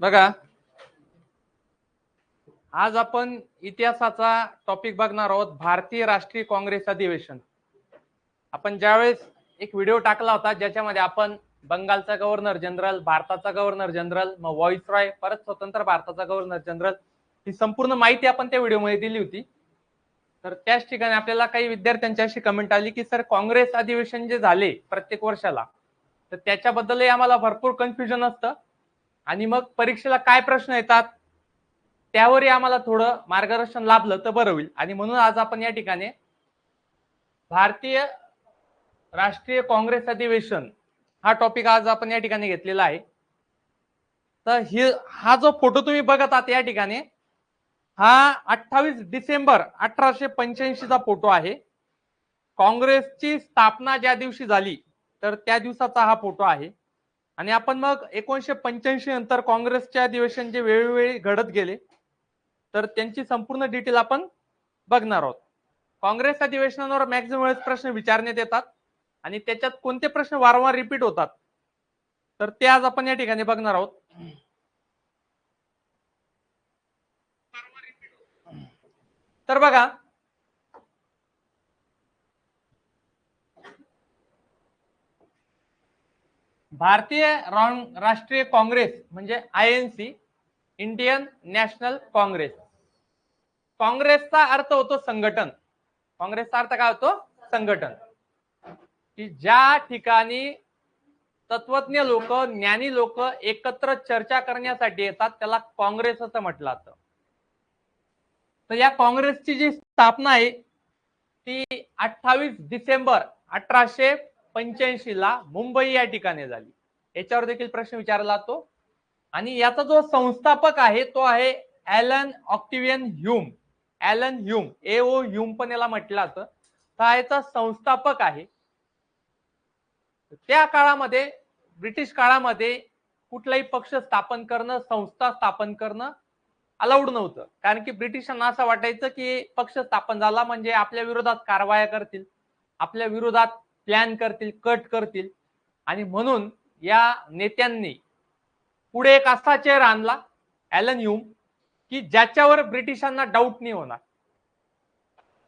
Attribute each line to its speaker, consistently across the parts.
Speaker 1: बघा. आज आपण इतिहासाचा टॉपिक बघणार आहोत भारतीय राष्ट्रीय काँग्रेस अधिवेशन. आपण ज्यावेळेस एक व्हिडिओ टाकला होता ज्याच्यामध्ये आपण बंगालचा गव्हर्नर जनरल भारताचा गव्हर्नर जनरल मग व्हॉइस रॉय परत स्वतंत्र भारताचा गव्हर्नर जनरल ही संपूर्ण माहिती आपण त्या व्हिडिओमध्ये दिली होती. तर त्याच ठिकाणी आपल्याला काही विद्यार्थ्यांची अशी कमेंट आली की सर काँग्रेस अधिवेशन जे झाले प्रत्येक वर्षाला तर त्याच्याबद्दलही आम्हाला भरपूर कन्फ्युजन असतं. आणि मग परीक्षेला काय प्रश्न येतात? त्यावरही आम्हाला थोडं मार्गदर्शन लाभलं तर बरं होईल. आणि म्हणून आज आपण या ठिकाणी भारतीय राष्ट्रीय काँग्रेस अधिवेशन हा टॉपिक आज आपण या ठिकाणी घेतलेला आहे. तर ही हा जो फोटो तुम्ही बघत आहात या ठिकाणी हा अठ्ठावीस डिसेंबर अठराशे पंच्याऐंशी चा फोटो आहे. काँग्रेसची स्थापना ज्या दिवशी झाली तर त्या दिवसाचा हा फोटो आहे. आणि आपण मग एकोणीशे पंच्याऐंशी नंतर काँग्रेसचे अधिवेशन जे वेळोवेळी घडत गेले तर त्यांची संपूर्ण डिटेल आपण बघणार आहोत. काँग्रेस अधिवेशनावर मॅक्झिमम वेळेस प्रश्न विचारण्यात येतात आणि त्याच्यात कोणते प्रश्न वारंवार रिपीट होतात तर ते आज आपण या ठिकाणी बघणार आहोत. तर बघा भारतीय राष्ट्रीय काँग्रेस म्हणजे I N C Indian National Congress काँग्रेसचा अर्थ होतो संघटन. काँग्रेसचा अर्थ काय होतो? संघटन. की ज्या ठिकाणी तत्वज्ञ लोक ज्ञानी लोक एकत्र चर्चा करण्यासाठी येतात त्याला काँग्रेस असं म्हटलं जातं. तर या काँग्रेसची जी स्थापना आहे ती अठ्ठावीस डिसेंबर अठराशे पंच्याऐंशी ला मुंबई या ठिकाणी झाली. याच्यावर देखील प्रश्न विचारला जातो आणि याचा जो संस्थापक आहे तो आहे Allan Octavian Hume. Allan Hume A O Hume पण याला म्हटलं असं तर याचा संस्थापक आहे. त्या काळामध्ये ब्रिटिश काळामध्ये कुठलाही पक्ष स्थापन करणं संस्था स्थापन करणं अलाउड नव्हतं. कारण की ब्रिटिशांना असं वाटायचं की पक्ष स्थापन झाला म्हणजे आपल्या विरोधात कारवाया करतील. आपल्या विरोधात प्लॅन करतील कट करतील. आणि म्हणून या नेत्यांनी पुढे एक असा चेहरा आणला ॲलन ह्यूम की ज्याच्यावर ब्रिटिशांना डाऊट नाही होणार.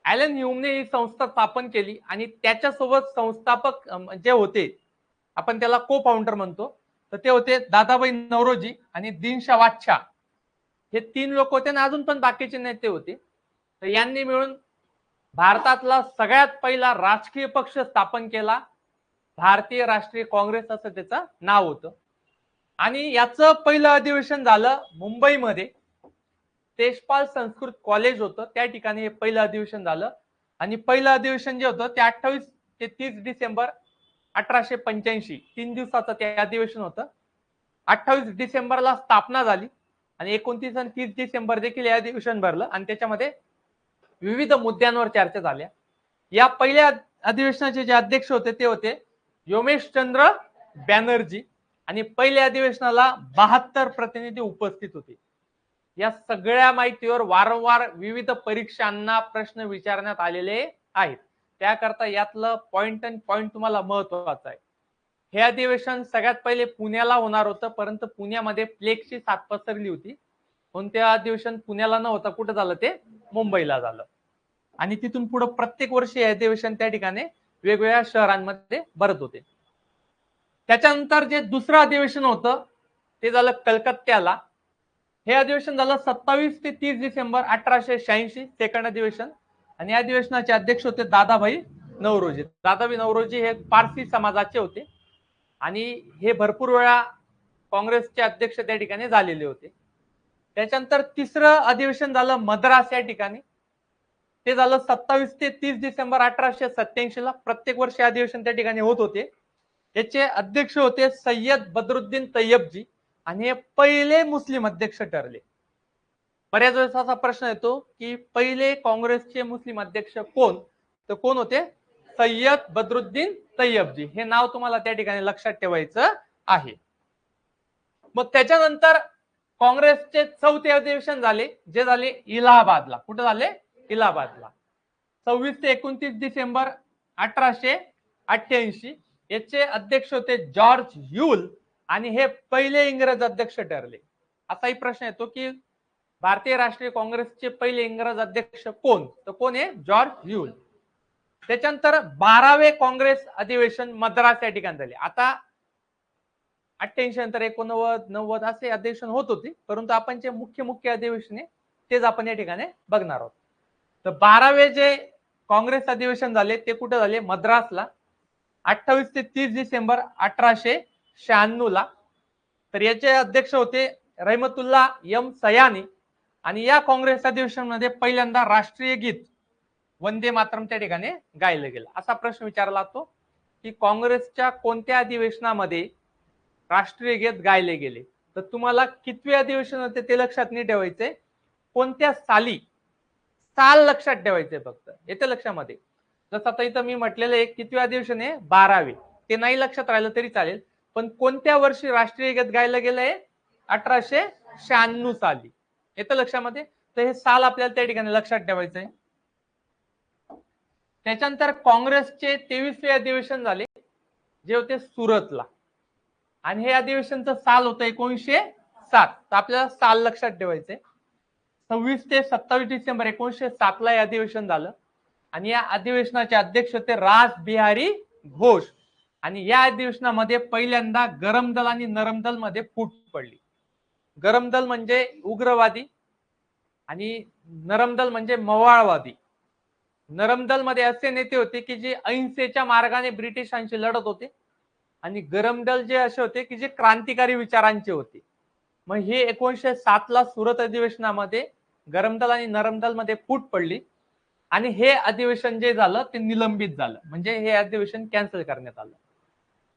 Speaker 1: ॲलन ह्यूमने ही संस्था स्थापन केली आणि त्याच्यासोबत संस्थापक जे होते आपण त्याला को फाउंडर म्हणतो तर ते होते दादाबाई नवरोजी आणि दिनशा वाच्छा हे तीन लोक होते आणि अजून पण बाकीचे नेते होते. तर यांनी मिळून भारतातला सगळ्यात पहिला राजकीय पक्ष स्थापन केला. भारतीय राष्ट्रीय काँग्रेस असं त्याचं नाव होतं. आणि याचं पहिलं अधिवेशन झालं मुंबईमध्ये. तेजपाल संस्कृत कॉलेज होतं. त्या ठिकाणी हे पहिलं अधिवेशन झालं. आणि पहिलं अधिवेशन जे होतं ते अठ्ठावीस ते तीस डिसेंबर अठराशे पंच्याऐंशी तीन दिवसाचं ते अधिवेशन होतं. अठ्ठावीस डिसेंबरला स्थापना झाली. आणि एकोणतीस आणि तीस डिसेंबर देखील हे अधिवेशन भरलं. आणि त्याच्यामध्ये विविध मुद्द्यांवर चर्चा झाल्या. या पहिल्या अधिवेशनाचे जे अध्यक्ष होते ते होते योमेश चंद्र बॅनर्जी आणि पहिल्या अधिवेशनाला बहात्तर प्रतिनिधी उपस्थित होते. या सगळ्या माहितीवर वारंवार विविध परीक्षांना प्रश्न विचारण्यात आलेले आहेत. त्याकरता यातलं पॉइंट अँड पॉइंट तुम्हाला महत्वाचं आहे. हे अधिवेशन सगळ्यात पहिले पुण्याला होणार होतं परंतु पुण्यामध्ये प्लेगची साथ पसरली होती. म्हणून ते अधिवेशन पुण्याला न होता कुठं झालं ते? मुंबईला झालं. आणि तिथून पुढे प्रत्येक वर्षी हे अधिवेशन त्या ठिकाणी वेगवेगळ्या शहरांमध्ये भरत होते. त्याच्यानंतर जे दुसरं अधिवेशन होतं ते झालं कलकत्त्याला. हे अधिवेशन झालं सत्तावीस ते तीस डिसेंबर अठराशे शहाऐंशी सेकंड अधिवेशन. आणि या अधिवेशनाचे अध्यक्ष होते दादाभाई नवरोजी. दादाभाई नवरोजी हे पारसी समाजाचे होते. आणि हे भरपूर वेळा काँग्रेसचे अध्यक्ष त्या ठिकाणी झालेले होते. त्याच्यानंतर तिसरं अधिवेशन झालं मद्रास या ठिकाणी. ते झालं सत्तावीस ते तीस डिसेंबर अठराशे सत्याऐंशी ला. प्रत्येक वर्षी अधिवेशन त्या ठिकाणी होत होते. याचे अध्यक्ष होते सय्यद बदरुद्दीन तय्यबजी आणि हे पहिले मुस्लिम अध्यक्ष ठरले. बऱ्याच वेळेस असा प्रश्न येतो की पहिले काँग्रेसचे मुस्लिम अध्यक्ष कोण? तर कोण होते? सय्यद बदरुद्दीन तय्यबजी हे नाव तुम्हाला त्या ठिकाणी लक्षात ठेवायचं आहे. मग त्याच्यानंतर काँग्रेसचे चौथे अधिवेशन झाले. जे झाले इलाहाबादला. कुठे झाले? इलाहाबादला. सव्वीस ते एकोणतीस डिसेंबर अठराशे अठ्ठ्याऐंशी. याचे अध्यक्ष होते जॉर्ज युल आणि हे पहिले इंग्रज अध्यक्ष ठरले. असाही प्रश्न येतो की भारतीय राष्ट्रीय काँग्रेसचे पहिले इंग्रज अध्यक्ष कोण? तर कोण आहे? George Yule. त्याच्यानंतर बारावे काँग्रेस अधिवेशन मद्रास या ठिकाणी झाले. आता अठ्ठ्याऐंशी नंतर एकोणनव्वद नव्वद असे अधिवेशन होत होते. परंतु आपण जे मुख्य मुख्य अधिवेशने तेच आपण या ठिकाणी बघणार आहोत. तर बारावे जे काँग्रेस अधिवेशन झाले ते कुठे झाले? मद्रासला. अठ्ठावीस ते तीस डिसेंबर अठराशे शहाण्णव ला. तर याचे अध्यक्ष होते रहमतुल्ला एम सयानी. आणि या काँग्रेस अधिवेशनामध्ये पहिल्यांदा राष्ट्रीय गीत वंदे मातरम त्या ठिकाणी गायलं गेलं. असा प्रश्न विचारला जातो की काँग्रेसच्या कोणत्या अधिवेशनामध्ये राष्ट्रीय गीत गायले गेले. तर तुम्हाला कितवे अधिवेशन होते ते लक्षात नाही ठेवायचे. कोणत्या साली? साल लक्षात ठेवायचे फक्त. येते लक्षामध्ये. जसं आता इथं मी म्हटलेलं आहे कितवे अधिवेशन आहे? बारावे. ते नाही लक्षात राहिलं तरी चालेल. पण कोणत्या वर्षी राष्ट्रीय गीत गायलं गेलंय अठराशे शहाण्णव साली. येतं लक्षामध्ये? तर हे साल आपल्याला त्या ठिकाणी लक्षात ठेवायचं आहे. त्याच्यानंतर काँग्रेसचे तेवीसवे अधिवेशन झाले. जे होते सुरतला. आणि हे अधिवेशनचं साल होतं एकोणीसशे सात. तर आपल्याला साल लक्षात ठेवायचे सव्वीस ते सत्तावीस डिसेंबर एकोणीसशे सातला हे अधिवेशन झालं. आणि या अधिवेशनाचे अध्यक्ष होते राज बिहारी घोष. आणि या अधिवेशनामध्ये पहिल्यांदा गरम दल आणि नरम दलमध्ये फूट पडली. गरम दल म्हणजे उग्रवादी आणि नरम दल म्हणजे मवाळवादी. नरम दलमध्ये असे नेते होते की जे अहिंसेच्या मार्गाने ब्रिटिशांशी लढत होते. आणि गरमदल जे असे होते की जे क्रांतिकारी विचारांचे होते. मग हे एकोणीसशे सात ला सुरत अधिवेशनामध्ये गरमदल आणि नरमदलमध्ये फूट पडली. आणि हे अधिवेशन जे झालं ते निलंबित झालं. म्हणजे हे अधिवेशन कॅन्सल करण्यात आलं.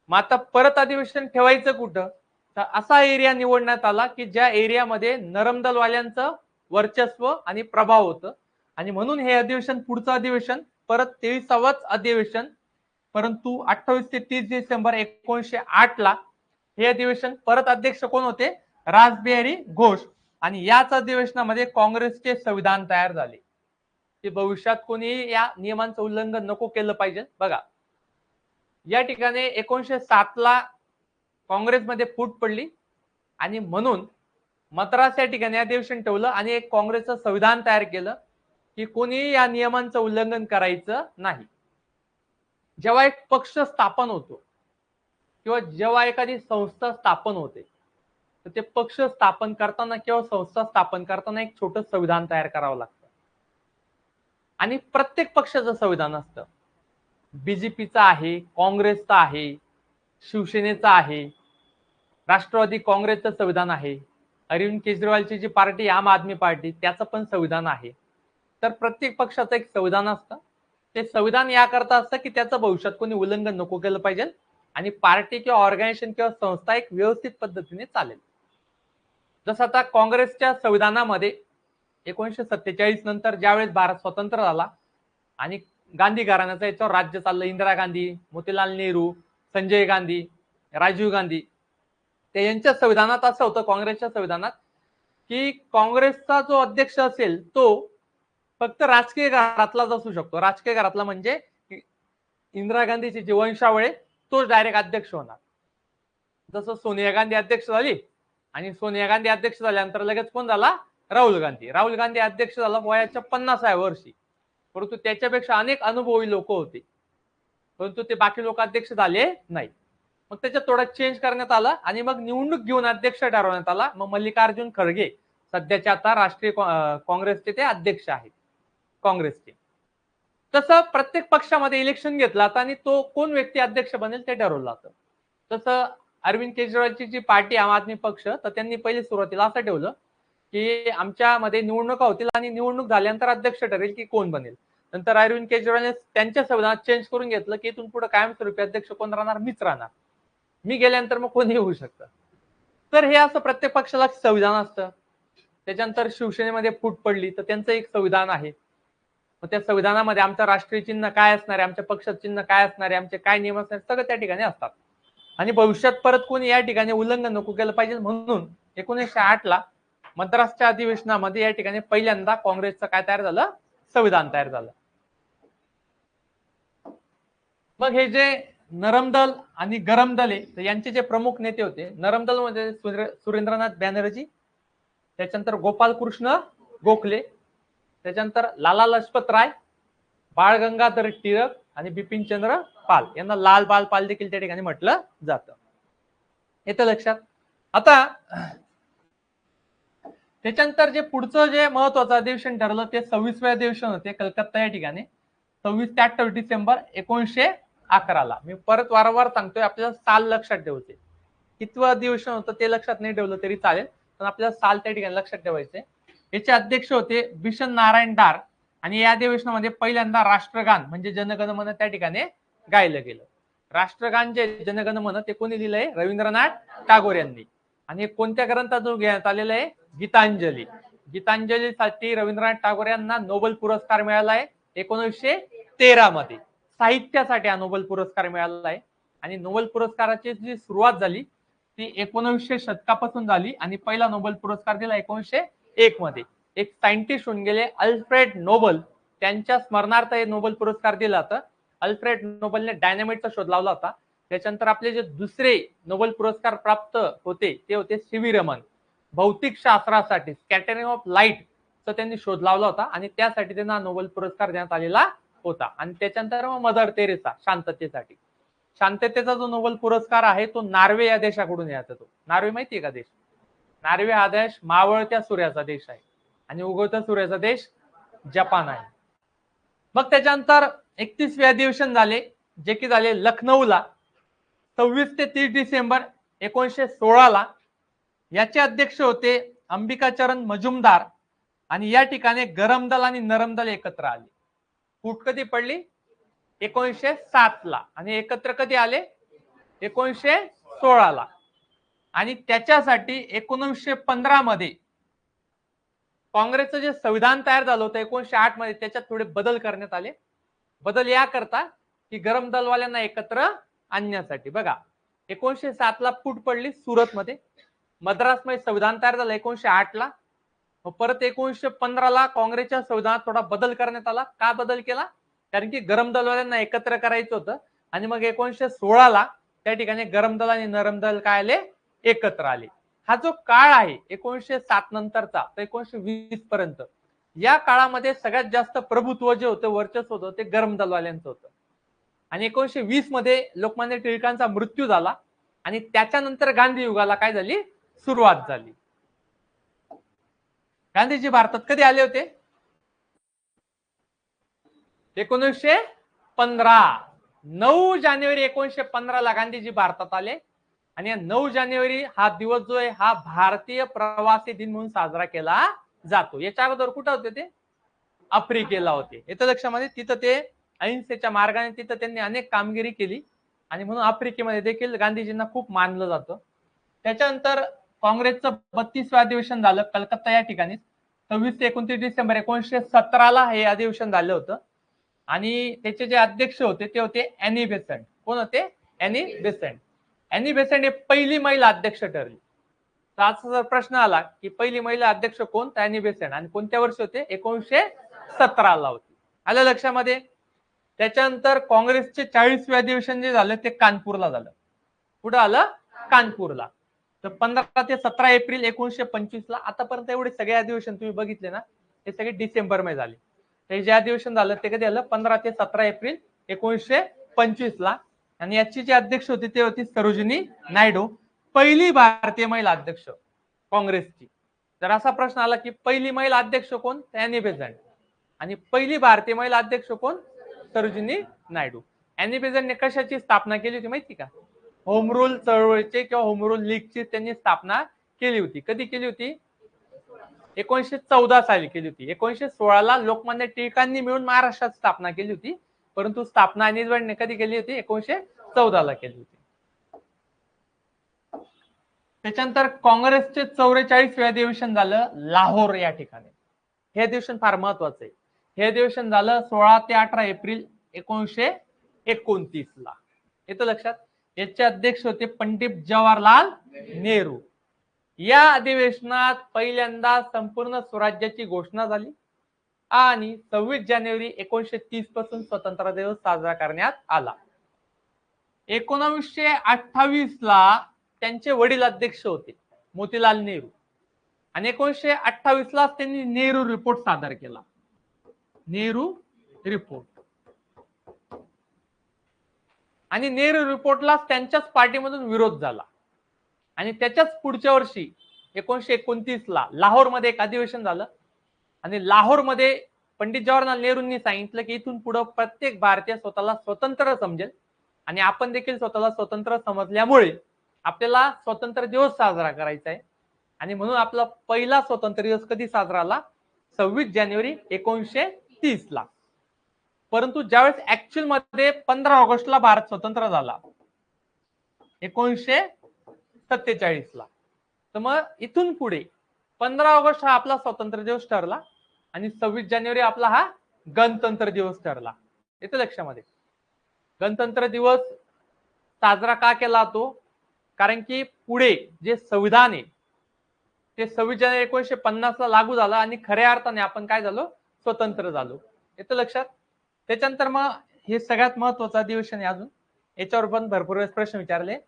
Speaker 1: मग आता परत अधिवेशन ठेवायचं कुठं? तर असा एरिया निवडण्यात आला की ज्या एरियामध्ये नरमदलवाल्यांचं वर्चस्व आणि प्रभाव होतं. आणि म्हणून हे अधिवेशन पुढचं अधिवेशन परत तेविसावंच अधिवेशन परंतु अठ्ठावीस ते तीस डिसेंबर एकोणीशे आठ ला हे अधिवेशन परत अध्यक्ष कोण होते? राजबिहारी घोष. आणि याच अधिवेशनामध्ये काँग्रेसचे संविधान तयार झाले. की भविष्यात कोणी या नियमांचं उल्लंघन नको केलं पाहिजे? बघा. या ठिकाणी एकोणीशे सात ला काँग्रेसमध्ये फूट पडली. आणि म्हणून मद्रास या ठिकाणी अधिवेशन ठेवलं आणि एक काँग्रेसचं संविधान तयार केलं की कोणी या नियमांचं उल्लंघन करायचं नाही. जेव्हा एक पक्ष स्थापन होतो किंवा जेव्हा एखादी संस्था स्थापन होते तर ते पक्ष स्थापन करताना किंवा संस्था स्थापन करताना एक छोटं संविधान तयार करावं लागतं. आणि प्रत्येक पक्षाचं संविधान असतं. बीजेपीचं आहे काँग्रेसचं आहे शिवसेनेचं आहे राष्ट्रवादी काँग्रेसचं संविधान आहे अरविंद केजरीवालची जी पार्टी आम आदमी पार्टी त्याचं पण संविधान आहे. तर प्रत्येक पक्षाचं एक संविधान असतं. ते संविधान याकरता असतं की त्याचं भविष्यात कोणी उल्लंघन नको केलं पाहिजे आणि पार्टी किंवा ऑर्गनायझेशन किंवा संस्था एक व्यवस्थित पद्धतीने चालेल. जसं आता काँग्रेसच्या संविधानामध्ये एकोणीसशे सत्तेचाळीस नंतर ज्यावेळेस भारत स्वतंत्र झाला आणि गांधी घराण्याचं याच्यावर राज्य चाललं इंदिरा गांधी मोतीलाल नेहरू संजय गांधी राजीव गांधी ते यांच्या संविधानात असं होतं काँग्रेसच्या संविधानात की काँग्रेसचा जो अध्यक्ष असेल तो फक्त राजकीय घरातलाच असू शकतो. राजकीय घरातला म्हणजे इंदिरा गांधीची जी वंशावळे तोच डायरेक्ट अध्यक्ष होणार. जसं सोनिया गांधी अध्यक्ष झाली आणि सोनिया गांधी अध्यक्ष झाल्यानंतर लगेच कोण झाला? राहुल गांधी. राहुल गांधी अध्यक्ष झाला वयाच्या पन्नासाव्या वर्षी. परंतु त्याच्यापेक्षा अनेक अनुभवी लोक होते. परंतु ते बाकी लोक अध्यक्ष झाले नाही मग त्याच्यात थोडा चेंज करण्यात आला आणि मग निवडणूक घेऊन अध्यक्ष ठरवण्यात आला. मग मल्लिकार्जुन खरगे सध्याचे आता राष्ट्रीय काँग्रेसचे ते अध्यक्ष आहेत. काँग्रेसचे. तसं प्रत्येक पक्षामध्ये इलेक्शन घेतलं जातं आणि तो कोण व्यक्ती अध्यक्ष बनेल ते ठरवलं जातं तसं अरविंद केजरीवालची जी पार्टी आम आदमी पक्ष तर त्यांनी पहिले सुरुवातीला असं ठेवलं की आमच्यामध्ये निवडणुका होतील आणि निवडणूक झाल्यानंतर अध्यक्ष ठरेल की कोण बनेल. नंतर अरविंद केजरीवालने त्यांच्या संविधानात चेंज करून घेतलं की इथून पुढे कायमस्वरूपी अध्यक्ष कोण राहणार? मीच राहणार. मी गेल्यानंतर मग कोणीही होऊ शकतं. तर हे असं प्रत्येक पक्षाला संविधान असतं. त्याच्यानंतर शिवसेनेमध्ये फूट पडली तर त्यांचं एक संविधान आहे. मग त्या संविधानामध्ये आमचं राष्ट्रीय चिन्ह काय असणार आहे? आमच्या पक्ष चिन्ह काय असणार आहे? आमचे काय नियम असणार सगळं त्या ठिकाणी असतात. आणि भविष्यात परत कोणी या ठिकाणी उल्लंघन नको केलं पाहिजे म्हणून एकोणीसशे आठ ला मद्रासच्या अधिवेशनामध्ये या ठिकाणी पहिल्यांदा काँग्रेसचं काय तयार झालं? संविधान तयार झालं. मग हे जे नरम दल आणि गरम दल आहे यांचे जे प्रमुख नेते होते नरम दल म्हणजे सुरेंद्रनाथ बॅनर्जी त्याच्यानंतर गोपालकृष्ण गोखले त्याच्यानंतर लाला लजपत राय बाळ गंगाधर टिळक आणि बिपिन चंद्र पाल. यांना लाल बाल पाल देखील त्या ठिकाणी म्हटलं जातं. येतं लक्षात? आता त्याच्यानंतर जे पुढचं जे महत्वाचं अधिवेशन ठरलं ते सव्वीसव्या अधिवेशन होते कलकत्ता या ठिकाणी. सव्वीस ते अठ्ठावीस डिसेंबर एकोणीशे अकराला. मी परत वारंवार सांगतोय आपल्याला साल लक्षात ठेवते कितवं अधिवेशन होतं ते लक्षात नाही ठेवलं तरी चालेल पण आपल्याला साल त्या ठिकाणी लक्षात ठेवायचे. याचे अध्यक्ष होते बिशन नारायण डार. आणि या अधिवेशनामध्ये पहिल्यांदा राष्ट्रगान म्हणजे जनगण मन त्या ठिकाणी गायलं गेलं. राष्ट्रगान जे जनगण मन ते कोणी लिहिलंय? रवींद्रनाथ टागोर यांनी. आणि हे कोणत्या ग्रंथातून घेण्यात आलेलं आहे? गीतांजली. गीतांजलीसाठी रवींद्रनाथ टागोर यांना नोबेल पुरस्कार मिळाला आहे एकोणीसशे तेरा मध्ये. साहित्यासाठी हा नोबेल पुरस्कार मिळाला आहे आणि नोबेल पुरस्काराची जी सुरुवात झाली ती एकोणीसशे शतकापासून झाली. आणि पहिला नोबेल पुरस्कार दिला एकोणीसशे एक मध्ये एक सायंटिस्ट होऊन गेले अल्फ्रेड नोबल. त्यांच्या स्मरणार्थ हे नोबेल पुरस्कार दिला होता. अल्फ्रेड नोबलने डायनामाइटचा शोध लावला होता. त्याच्यानंतर आपले जे दुसरे नोबेल पुरस्कार प्राप्त होते ते होते सीव्ही रमन. भौतिक शास्त्रासाठी स्कॅटरिंग ऑफ लाइट त्यांनी शोध लावला होता आणि त्यासाठी त्यांना नोबेल पुरस्कार देण्यात आलेला होता. आणि त्याच्यानंतर मग मदर तेरेसा शांततेसाठी. शांततेचा जो नोबेल पुरस्कार आहे तो नार्वे या देशाकडून येत तो. नार्वे माहितीये का देश? नार्वे हा देश मावळत्या सूर्याचा देश आहे आणि उगवत्या सूर्याचा देश जपान आहे. मग त्याच्यानंतर एकतीसवे अधिवेशन झाले जे की झाले लखनौला. सव्वीस ते तीस डिसेंबर एकोणीसशे सोळाला याचे अध्यक्ष होते अंबिकाचरण मजुमदार आणि या ठिकाणी गरम दल आणि नरम दल एकत्र आले. फूट कधी पडली? एकोणीसशे सात ला आणि एकत्र कधी आले? एकोणीसशे सोळाला. आणि त्याच्यासाठी एकोणीसशे पंधरा मध्ये काँग्रेसचं जे संविधान तयार झालं होतं एकोणीसशे आठमध्ये त्याच्यात थोडे बदल करण्यात आले. बदल या करता की गरम दलवाल्यांना एकत्र आणण्यासाठी. बघा एकोणीसशे सात ला फूट पडली सुरत मध्ये मद्रासमध्ये संविधान तयार झालं एकोणीसशे आठ ला. परत एकोणीसशे पंधराला काँग्रेसच्या संविधानात थोडा बदल करण्यात आला. का बदल केला? कारण की गरम दलवाल्यांना एकत्र करायचं होतं. आणि मग एकोणीसशे सोळाला त्या ठिकाणी गरम दल आणि नरम दल काय आले? एकत्र आले. हा जो काळ आहे एकोणीशे सात नंतरचा तर एकोणीशे वीस पर्यंत या काळामध्ये सगळ्यात जास्त प्रभुत्व जे होतं वर्चस्व होतं ते गरम दलवाल्यांचं होतं. आणि एकोणीशे वीसमध्ये लोकमान्य टिळकांचा मृत्यू झाला आणि त्याच्यानंतर गांधी युगाला काय झाली? सुरुवात झाली. गांधीजी भारतात कधी आले होते? एकोणीसशे पंधरा. नऊ जानेवारी एकोणीसशे पंधराला गांधीजी भारतात आले. आणि नऊ जानेवारी हा दिवस जो आहे हा भारतीय प्रवासी दिन म्हणून साजरा केला जातो. याच्या अगोदर कुठं होते ते? आफ्रिकेला होते. येतं लक्षामध्ये तिथं ते अहिंसेच्या मार्गाने तिथं त्यांनी अनेक कामगिरी केली. आणि म्हणून आफ्रिकेमध्ये देखील गांधीजींना खूप मानलं जातं. त्याच्यानंतर काँग्रेसचं बत्तीसवं अधिवेशन झालं कलकत्ता या ठिकाणी. सव्वीस ते एकोणतीस डिसेंबर एकोणीसशे सतराला हे अधिवेशन झालं होतं. आणि त्याचे जे अध्यक्ष होते ते होते अॅनी बेसेंट कोण होते? अॅनी बेसेंट अॅनी बेसेंट हे पहिली महिला अध्यक्ष ठरली. तर असा जर प्रश्न आला की पहिली महिला अध्यक्ष कोण? तर अॅनी बेसेंट आणि कोणत्या वर्षी होते? एकोणीसशे सतराला होती. आलं लक्षामध्ये? त्याच्यानंतर काँग्रेसचे चाळीसवे अधिवेशन जे झालं ते कानपूरला झालं. कुठं आलं? कानपूरला. तर पंधरा ते सतरा एप्रिल एकोणीसशे पंचवीस ला आतापर्यंत एवढे सगळे अधिवेशन तुम्ही बघितले ना हे सगळे डिसेंबरमध्ये झाले हे जे अधिवेशन झालं ते कधी आलं? पंधरा ते सतरा एप्रिल एकोणीसशे पंचवीस ला आणि याची जे अध्यक्ष होते ते होती सरोजिनी नायडू. पहिली भारतीय महिला अध्यक्ष काँग्रेसची. जर असा प्रश्न आला की पहिली महिला अध्यक्ष कोण? अॅनी बेझंट आणि पहिली भारतीय महिला अध्यक्ष कोण? सरोजिनी नायडू. अॅनी बेझंटने कशाची स्थापना केली होती माहिती का? होम रूल चळवळीचे किंवा होम रूल लीगची त्यांनी स्थापना केली होती. कधी केली होती? एकोणीसशे चौदा साली केली होती. एकोणीसशे सोळाला लोकमान्य टिळकांनी मिळून महाराष्ट्रात स्थापना केली होती. परंतु स्थापना अनिल कधी केली होती? एकोणीसशे चौदाला केली होती. त्याच्यानंतर काँग्रेसचे चौवेचाळीस अधिवेशन झालं लाहोर या ठिकाणी. हे अधिवेशन फार महत्वाचं आहे. हे अधिवेशन झालं सोळा ते अठरा एप्रिल एकोणीशे एकोणतीस ला येतं लक्षात? याचे अध्यक्ष होते पंडित जवाहरलाल नेहरू. या अधिवेशनात पहिल्यांदा संपूर्ण स्वराज्याची घोषणा झाली. आणि सव्वीस जानेवारी एकोणीशे तीसपासून स्वतंत्र दिवस साजरा करण्यात आला. एकोणीसशे अठ्ठावीस ला त्यांचे वडील अध्यक्ष होते मोतीलाल नेहरू. आणि एकोणीशे अठ्ठावीस ला त्यांनी नेहरू रिपोर्ट सादर केला. नेहरू रिपोर्ट आणि नेहरू रिपोर्टला त्यांच्याच पार्टीमधून विरोध झाला. आणि त्याच्याच पुढच्या वर्षी एकोणीशे एकोणतीस ला लाहोरमध्ये एक अधिवेशन झालं. आणि लाहोरमध्ये पंडित जवाहरलाल नेहरूंनी सांगितलं की इथून पुढे प्रत्येक भारतीय स्वतःला स्वतंत्र समजेल. आणि आपण देखील स्वतःला स्वतंत्र समजल्यामुळे आपल्याला स्वतंत्र दिवस साजरा करायचा आहे. आणि म्हणून आपला पहिला स्वतंत्र दिवस कधी साजरा झाला सव्वीस जानेवारी एकोणीसशे तीस ला परंतु ज्यावेळेस ऍक्च्युअलमध्ये पंधरा ऑगस्टला भारत स्वतंत्र झाला एकोणीसशे सत्तेचाळीस ला तर मग इथून पुढे पंधरा ऑगस्ट हा आपला स्वातंत्र्य दिवस ठरला. आणि सव्वीस जानेवारी आपला हा गणतंत्र दिवस ठरला. येतं लक्षामध्ये. गणतंत्र दिवस साजरा का केला तो? कारण की पुढे जे संविधान आहे ते सव्वीस जानेवारी एकोणीशे पन्नास ला लागू झालं आणि खऱ्या अर्थाने आपण काय झालो? स्वतंत्र झालो. येतं लक्षात? त्याच्यानंतर मग हे सगळ्यात महत्वाचं अधिवेशन आहे अजून. याच्यावर पण भरपूर वेळेस प्रश्न विचारले.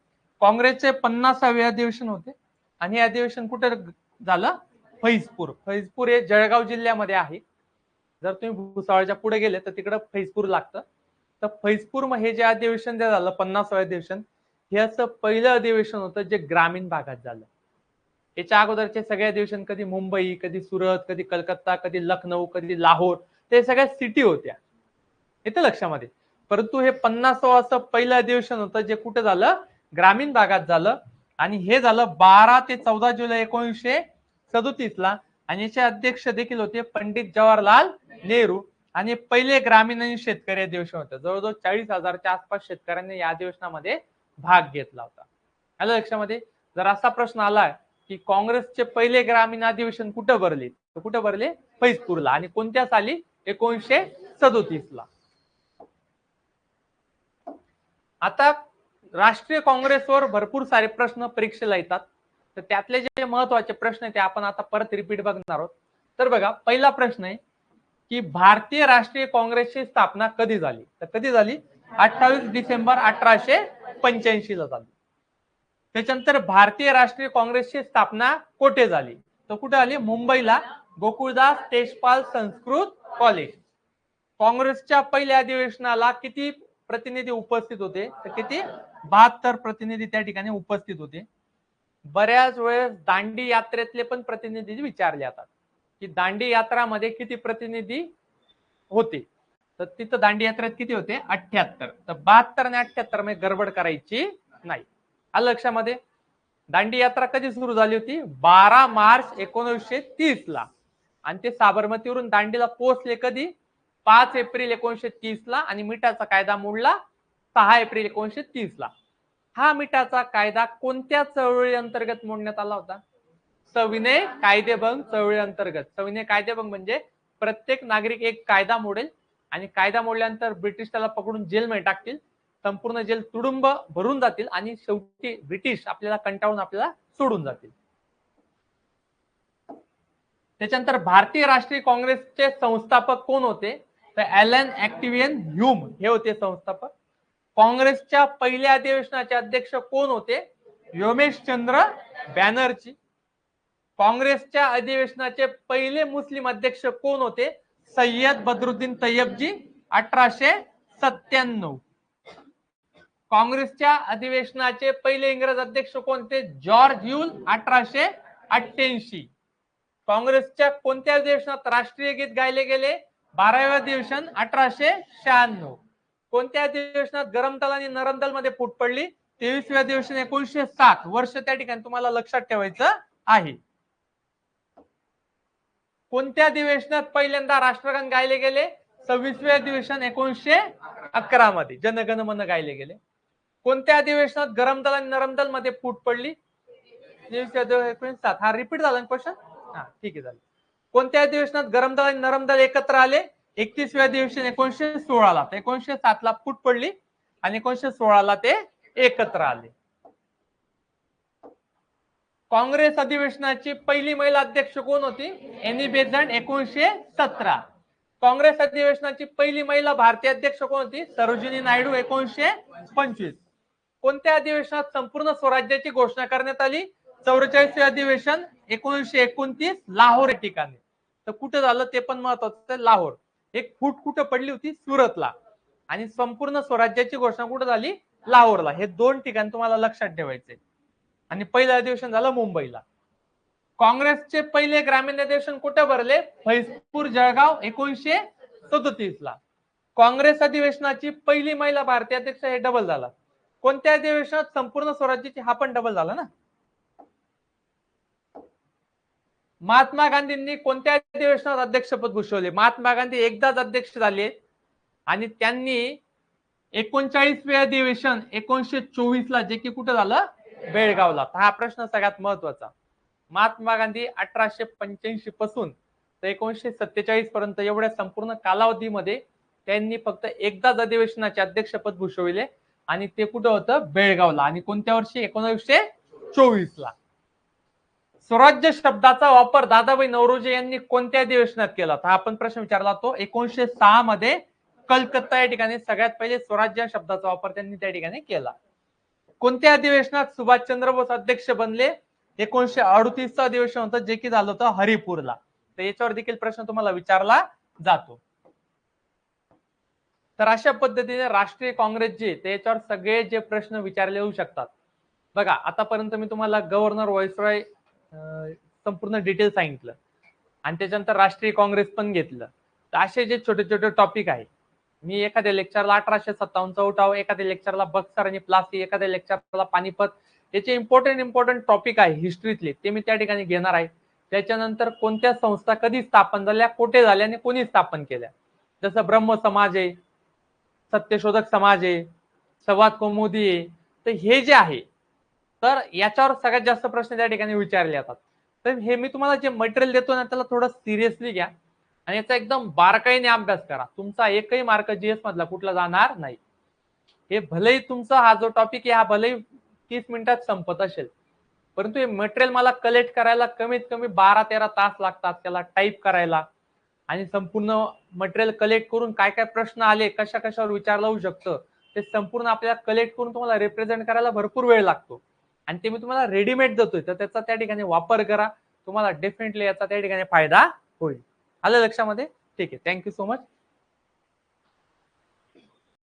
Speaker 1: काँग्रेसचे पन्नासावे अधिवेशन होते. आणि हे अधिवेशन कुठे झालं? फैजपूर. फैजपूर हे जळगाव जिल्ह्यामध्ये आहे. जर तुम्ही भुसावळच्या पुढे गेले तर तिकडं फैजपूर लागतं. तर फैजपूर मग हे जे अधिवेशन जे झालं पन्नासावं अधिवेशन हे असं पहिलं अधिवेशन होतं जे ग्रामीण भागात झालं. याच्या अगोदरचे सगळे अधिवेशन कधी मुंबई कधी सुरत कधी कलकत्ता कधी लखनौ कधी लाहोर ते सगळ्या सिटी होत्या. येतं लक्षामध्ये. परंतु हे पन्नासावं असं पहिलं अधिवेशन होतं जे कुठं झालं? ग्रामीण भागात झालं. आणि हे झालं बारा ते चौदा जुलै एकोणीसशे सदोतीस ला आणि याचे अध्यक्ष देखील होते पंडित जवाहरलाल नेहरू. आणि पहिले ग्रामीण आणि शेतकरी अधिवेशन होतं. जवळजवळ चाळीस हजारच्या आसपास शेतकऱ्यांनी या अधिवेशनामध्ये भाग घेतला होता. आलं लक्षामध्ये? जर असा प्रश्न आलाय की काँग्रेसचे पहिले ग्रामीण अधिवेशन कुठं भरले? तर कुठं भरले? फैजपूरला. आणि कोणत्या साली? एकोणीसशे सदोतीस ला आता राष्ट्रीय काँग्रेसवर भरपूर सारे प्रश्न परीक्षेला येतात. तर त्यातले जे महत्त्वाचे प्रश्न आहेत ते आपण आता परत रिपीट बघणार आहोत. तर बघा पहिला प्रश्न आहे की भारतीय राष्ट्रीय काँग्रेसची स्थापना कधी झाली? तर कधी झाली? अठ्ठावीस डिसेंबर अठराशे पंच्याऐंशी ला झाली. त्याच्यानंतर भारतीय राष्ट्रीय काँग्रेसची स्थापना कोठे झाली? तर कुठे आली? मुंबईला गोकुळदास तेजपाल संस्कृत कॉलेज काँग्रेसच्या पहिल्या अधिवेशनाला किती प्रतिनिधी उपस्थित होते? तर किती? बहात्तर प्रतिनिधी त्या ठिकाणी उपस्थित होते. बऱ्याच वेळेस दांडी यात्रेतले पण प्रतिनिधी विचारले जातात की दांडी यात्रामध्ये किती प्रतिनिधी होते? तर तिथं दांडी यात्रेत किती होते? अठ्याहत्तर तर बहात्तर आणि अठ्याहत्तरमध्ये गडबड करायची नाही. आलं लक्षामध्ये दांडी यात्रा कधी सुरू झाली होती? बारा मार्च एकोणीसशे तीस ला. आणि ते साबरमतीवरून दांडीला पोहोचले कधी? पाच एप्रिल एकोणीसशे तीस ला आणि मिठाचा कायदा मोडला सहा एप्रिल एकोणीसशे तीस ला. हा मिठाचा कायदा कोणत्या चळवळी अंतर्गत मोडण्यात आला होता? सविनय कायदेभंग चळवळी अंतर्गत. सविनय कायदेभंग म्हणजे प्रत्येक नागरिक एक कायदा मोडेल आणि कायदा मोडल्यानंतर ब्रिटिश त्याला पकडून जेलमध्ये टाकतील. संपूर्ण जेल तुडुंब भरून जातील आणि शेवटी ब्रिटिश आपल्याला कंटाळून आपल्याला सोडून जातील. त्याच्यानंतर भारतीय राष्ट्रीय काँग्रेसचे संस्थापक कोण होते? तर एलन ऍक्टिव्हियन ह्यूम हे होते संस्थापक. काँग्रेसच्या पहिल्या अधिवेशनाचे अध्यक्ष कोण होते? योमेश चंद्र बॅनर्जी. काँग्रेसच्या अधिवेशनाचे पहिले मुस्लिम अध्यक्ष कोण होते? सय्यद बदरुद्दीन तय्यबजी अठराशे सत्त्याण्णव. काँग्रेसच्या अधिवेशनाचे पहिले इंग्रज अध्यक्ष कोणते जॉर्ज ह्यूल अठराशे अठ्ठ्याऐंशी. काँग्रेसच्या कोणत्या अधिवेशनात राष्ट्रीय गीत गायले गेले? बाराव्या अधिवेशन अठराशे शहाण्णव. कोणत्या अधिवेशनात गरमदल आणि नरमदलमध्ये फूट पडली? तेवीसव्या अधिवेशन एकोणीसशे सात. वर्ष त्या ठिकाणी तुम्हाला लक्षात ठेवायचं आहे. कोणत्या अधिवेशनात पहिल्यांदा राष्ट्रगान गायले गेले? सव्वीसवे अधिवेशन एकोणीसशे अकरा मध्ये. जनगण मन गायले गेले. कोणत्या अधिवेशनात गरमदल आणि नरमदलमध्ये फूट पडली? एकोणीस सात. हा रिपीट झाला क्वेश्चन हा ठीक आहे झालं. कोणत्या अधिवेशनात गरमदल आणि नरमदल एकत्र आले? एकतीसव्या अधिवेशन एकोणीशे सोळाला एकोणीशे सातला सात ला फूट पडली आणि एकोणीशे सोळाला ते एकत्र आले. काँग्रेस अधिवेशनाची पहिली महिला अध्यक्ष कोण होती? एनी. बेझंट एकोणीशे सतरा. काँग्रेस अधिवेशनाची पहिली महिला भारतीय अध्यक्ष कोण होती? सरोजिनी नायडू एकोणीशे पंचवीस. कोणत्या अधिवेशनात संपूर्ण स्वराज्याची घोषणा करण्यात आली? चौवेचाळीसवे अधिवेशन एकोणीशे एकोणतीस लाहोर या ठिकाणी. तर कुठे झालं ते पण महत्वाचं लाहोर. एक फूट कुठं पडली होती? सुरतला. आणि संपूर्ण स्वराज्याची घोषणा कुठं झाली? लाहोरला. हे दोन ठिकाण तुम्हाला लक्षात ठेवायचे. आणि पहिलं अधिवेशन झालं मुंबईला. काँग्रेसचे पहिले ग्रामीण अधिवेशन कुठे भरले? फैजपूर जळगाव एकोणीशे सदोतीस ला काँग्रेस अधिवेशनाची पहिली महिला भारतीय अध्यक्ष हे डबल झाला. कोणत्या अधिवेशनात संपूर्ण स्वराज्याची हा पण डबल झाला ना? महात्मा गांधींनी कोणत्या अधिवेशनात अध्यक्षपद भूषवले? महात्मा गांधी एकदाच अध्यक्ष झाले आणि त्यांनी एकोणचाळीसवे अधिवेशन एकोणीसशे चोवीस ला जे की कुठं झालं? बेळगावला. हा प्रश्न सगळ्यात महत्त्वाचा महात्मा गांधी अठराशे पंच्याऐंशी पासून तर एकोणीसशे सत्तेचाळीस पर्यंत एवढ्या संपूर्ण कालावधीमध्ये त्यांनी फक्त एकदाच अधिवेशनाचे अध्यक्षपद भूषविले आणि ते कुठं होतं? बेळगावला. आणि कोणत्या वर्षी? एकोणावीसशे चोवीस ला स्वराज्य शब्दाचा वापर दादाबाई नवरोजी यांनी कोणत्या अधिवेशनात केला तर हा आपण प्रश्न विचारला तो एकोणीसशे सहा मध्ये कलकत्ता या ठिकाणी सगळ्यात पहिले स्वराज्य शब्दाचा वापर त्यांनी त्या ठिकाणी केला. कोणत्या अधिवेशनात सुभाषचंद्र बोस अध्यक्ष बनले? एकोणीशे अडतीसचं अधिवेशन होतं जे की झालं होतं हरिपूरला. तर याच्यावर देखील प्रश्न तुम्हाला विचारला जातो. तर अशा पद्धतीने राष्ट्रीय काँग्रेस जे ते याच्यावर सगळे जे प्रश्न विचारले होऊ शकतात. बघा आतापर्यंत मी तुम्हाला गव्हर्नर व्हाईसरॉय संपूर्ण डिटेल सांगितलं. आणि त्याच्यानंतर राष्ट्रीय काँग्रेस पण घेतलं. तर असे जे छोटे छोटे टॉपिक आहे मी एखाद्या लेक्चरला अठराशे सत्तावन्नचा उठाव एखाद्या लेक्चरला बक्सर आणि प्लासी एखाद्या लेक्चरला पानिपत याचे इम्पॉर्टंट इम्पॉर्टंट टॉपिक आहे हिस्ट्रीतले ते मी त्या ठिकाणी घेणार आहे. त्याच्यानंतर कोणत्या संस्था कधी स्थापन झाल्या कुठे झाल्या आणि कोणी स्थापन केल्या? जसं ब्रह्म समाज आहे सत्यशोधक समाज आहे संवाद कोमोदी आहे. तर हे जे आहे तर याच्यावर सगळ्यात जास्त प्रश्न त्या ठिकाणी विचारले जातात. तर हे मी तुम्हाला जे मटेरियल देतो ना त्याला थोडं सिरियसली घ्या. आणि याचा एकदम बारकाईने अभ्यास करा. तुमचा एकही मार्क जीएस मधला कुठला जाणार नाही. हे भलेही तुमचा हा जो टॉपिक आहे हा भलेही तीस मिनिटात संपत असेल. परंतु हे मटेरियल मला कलेक्ट करायला कमीत कमी बारा तेरा तास लागतात त्याला टाईप करायला. आणि संपूर्ण मटेरियल कलेक्ट करून काय काय प्रश्न आले कशा कशावर विचारला होऊ शकतं ते संपूर्ण आपल्याला कलेक्ट करून तुम्हाला रिप्रेझेंट करायला भरपूर वेळ लागतो. आणि ते मी तुम्हाला रेडीमेड देतोय. तर त्याचा त्या ठिकाणी वापर करा. तुम्हाला डेफिनेटली याचा त्या ठिकाणी फायदा होईल. आलं लक्षामध्ये? ठीक आहे. Thank you so much